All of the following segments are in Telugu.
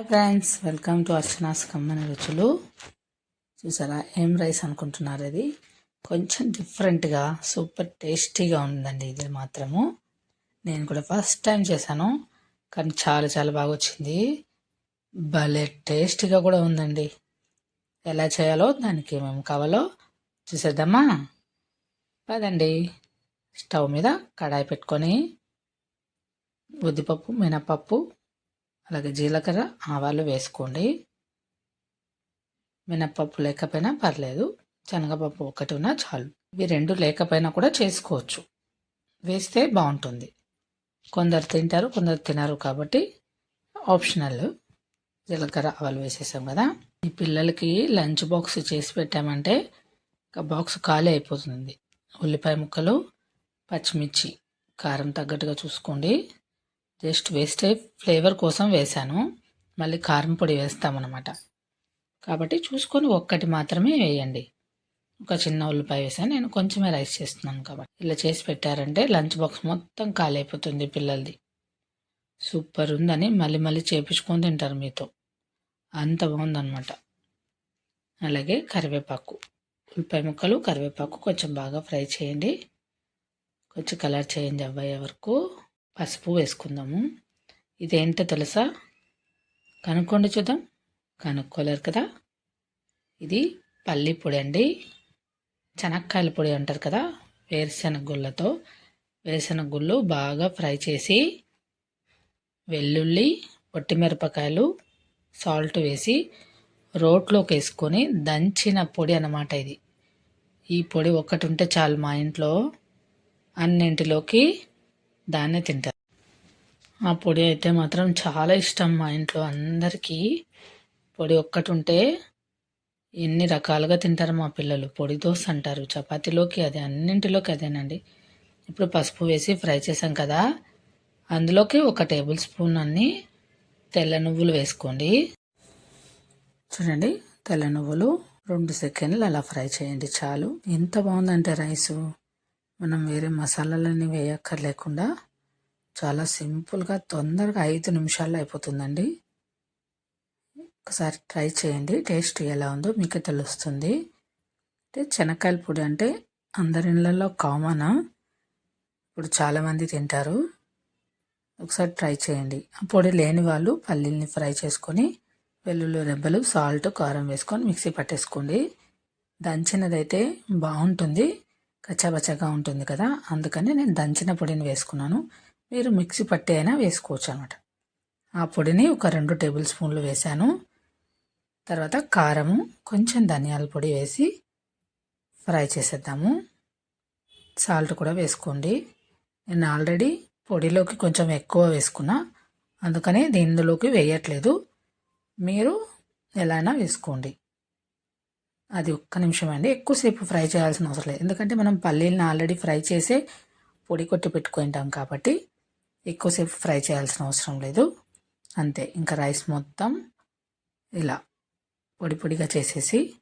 Hi friends welcome to Archana's కమ్మని రుచులు చూసారా? ఏం రైస్ అనుకుంటున్నారు ఇది? కొంచెం డిఫరెంట్గా సూపర్ టేస్టీగా ఉందండి ఇది మాత్రము. నేను కూడా ఫస్ట్ టైం చేశాను కానీ చాలా చాలా బాగా వచ్చింది. భలే టేస్టీగా కూడా ఉందండి. ఎలా చేయాలో దానికి ఏమేమి కావాలో చూసేద్దామా? పదండి. స్టవ్ మీద కడాయి పెట్టుకొని ఉద్దిపప్పు మినపప్పు అలాగే జీలకర్ర ఆవాలు వేసుకోండి. మినప్పప్పు లేకపోయినా పర్లేదు. శనగపప్పు ఒకటి ఉన్నా చాలు. ఇవి రెండు లేకపోయినా కూడా చేసుకోవచ్చు. వేస్తే బాగుంటుంది. కొందరు తింటారు కొందరు తినరు కాబట్టి ఆప్షనల్. జీలకర్ర ఆవాలు వేసేసాం కదా. ఈ పిల్లలకి లంచ్ బాక్స్ చేసి పెట్టామంటే బాక్స్ ఖాళీ అయిపోతుంది. ఉల్లిపాయ ముక్కలు పచ్చిమిర్చి కారం తగ్గట్టుగా చూసుకోండి. జస్ట్ వేస్తే ఫ్లేవర్ కోసం వేసాను మళ్ళీ కారం పొడి వేస్తామన్నమాట. కాబట్టి చూసుకొని ఒక్కటి మాత్రమే వేయండి. ఒక చిన్న ఉల్లిపాయ వేసాను. నేను కొంచెమే రైస్ చేస్తున్నాను కాబట్టి. ఇలా చేసి పెట్టారంటే లంచ్ బాక్స్ మొత్తం ఖాళీ అయిపోతుంది పిల్లలది. సూపర్ ఉందని మళ్ళీ మళ్ళీ చేపించుకొని తింటారు మీతో. అంత బాగుందనమాట అలాగే కరివేపాకు. ఉల్లిపాయ ముక్కలు కరివేపాకు కొంచెం బాగా ఫ్రై చేయండి. కొంచెం కలర్ చేంజ్ అవ్వయ్యే వరకు పసుపు వేసుకుందాము. ఇదేంటో తెలుసా? కనుక్కోండి చూద్దాం. కనుక్కోలేరు కదా? ఇది పల్లి పొడి అండి. శనక్కాయల పొడి అంటారు కదా? వేరుశెనగ గుళ్ళతో. వేరుశెనగ గుళ్ళు బాగా ఫ్రై చేసి వెల్లుల్లి పొట్టిమిరపకాయలు సాల్ట్ వేసి రోట్లోకి వేసుకొని దంచిన పొడి అన్నమాట ఇది. ఈ పొడి ఒక్కటి ఉంటే చాలు మా ఇంట్లో అన్నింటిలోకి దాన్నే తింటారు. ఆ పొడి అయితే మాత్రం చాలా ఇష్టం మా ఇంట్లో అందరికీ. పొడి ఒక్కటి ఉంటే ఎన్ని రకాలుగా తింటారు మా పిల్లలు. పొడి దోశ అంటారు చపాతీలోకి అదే అన్నింటిలోకి అదేనండి. ఇప్పుడు పసుపు వేసి ఫ్రై చేసాం కదా అందులోకి ఒక టేబుల్ స్పూన్ అన్ని తెల్ల నువ్వులు వేసుకోండి. చూడండి తెల్ల నువ్వులు రెండు సెకండ్లు అలా ఫ్రై చేయండి చాలు. ఎంత బాగుందంటే రైసు. మనం వేరే మసాలాలన్నీ వేయక్కర్లేకుండా చాలా సింపుల్గా తొందరగా ఐదు నిమిషాల్లో అయిపోతుందండి. ఒకసారి ట్రై చేయండి టేస్ట్ ఎలా ఉందో మీకు తెలుస్తుంది. అంటే శనక్కాయల పొడి అంటే అందరి ఇళ్ళల్లో కామన్? ఇప్పుడు చాలామంది తింటారు. ఒకసారి ట్రై చేయండి. ఆ పొడి లేని వాళ్ళు పల్లీల్ని ఫ్రై చేసుకొని వెల్లుల్లి రెబ్బలు సాల్ట్ కారం వేసుకొని మిక్సీ పట్టేసుకోండి. దంచినదైతే బాగుంటుంది. కచ్చాబచ్చాగా ఉంటుంది కదా? అందుకని నేను దంచిన పొడిని వేసుకున్నాను. మీరు మిక్సీ పట్టి అయినా వేసుకోవచ్చు అనమాట ఆ పొడిని ఒక రెండు టేబుల్ స్పూన్లు వేసాను తర్వాత కారము కొంచెం ధనియాల పొడి వేసి ఫ్రై చేసేద్దాము. సాల్ట్ కూడా వేసుకోండి. నేను ఆల్రెడీ పొడిలోకి కొంచెం ఎక్కువ వేసుకున్నా. అందుకని దీనిలోకి వేయట్లేదు. మీరు ఎలా అయినా వేసుకోండి. అది ఒక్క నిమిషం అండి. ఎక్కువసేపు ఫ్రై చేయాల్సిన అవసరం లేదు. ఎందుకంటే మనం పల్లీలను ఆల్రెడీ ఫ్రై చేసే పొడి కొట్టి పెట్టుకుంటాం కాబట్టి ఎక్కువసేపు ఫ్రై చేయాల్సిన అవసరం లేదు. అంతే. ఇంకా రైస్ మొత్తం ఇలా పొడి పొడిగా చేసేసి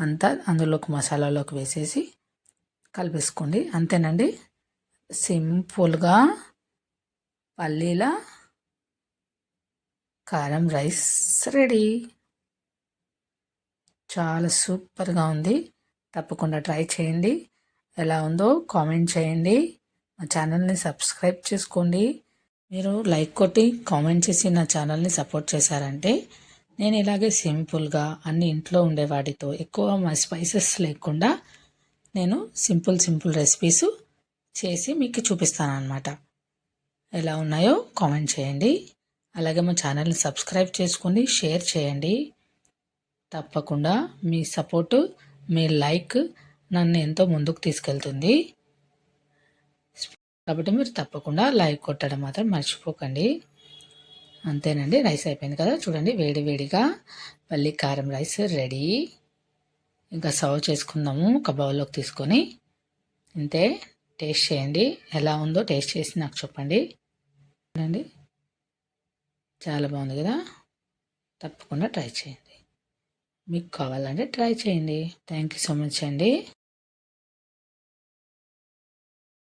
అంతా అందులోకి మసాలాలోకి వేసేసి కలిపేసుకోండి. అంతేనండి. సింపుల్గా పల్లీల కారం రైస్ రెడీ. చాలా సూపర్గా ఉంది. తప్పకుండా ట్రై చేయండి. ఎలా ఉందో కామెంట్ చేయండి. మా ఛానల్ని సబ్స్క్రైబ్ చేసుకోండి. మీరు లైక్ కొట్టి కామెంట్ చేసి నా ఛానల్ని సపోర్ట్ చేశారంటే నేను ఇలాగే సింపుల్గా అన్ని ఇంట్లో ఉండే వాటితో ఎక్కువ మా స్పైసెస్ లేకుండా నేను సింపుల్ సింపుల్ రెసిపీస్ చేసి మీకు చూపిస్తాను అనమాట ఎలా ఉన్నాయో కామెంట్ చేయండి. అలాగే మా ఛానల్ని సబ్స్క్రైబ్ చేసుకోండి షేర్ చేయండి. తప్పకుండా మీ సపోర్టు మీ లైక్ నన్ను ఎంతో ముందుకు తీసుకెళ్తుంది. కాబట్టి మీరు తప్పకుండా లైక్ కొట్టడం మాత్రం మర్చిపోకండి. అంతేనండి రైస్ అయిపోయింది కదా. చూడండి వేడి వేడిగా పల్లి కారం రైస్ రెడీ. ఇంకా సర్వ్ చేసుకుందాము ఒక బౌల్లోకి తీసుకొని. అంతే టేస్ట్ చేయండి. ఎలా ఉందో టేస్ట్ చేసి నాకు చెప్పండి. చూడండి చాలా బాగుంది కదా. తప్పకుండా ట్రై చేయండి. మీకు కావాలంటే ట్రై చేయండి. థ్యాంక్ యూ సో మచ్ అండి.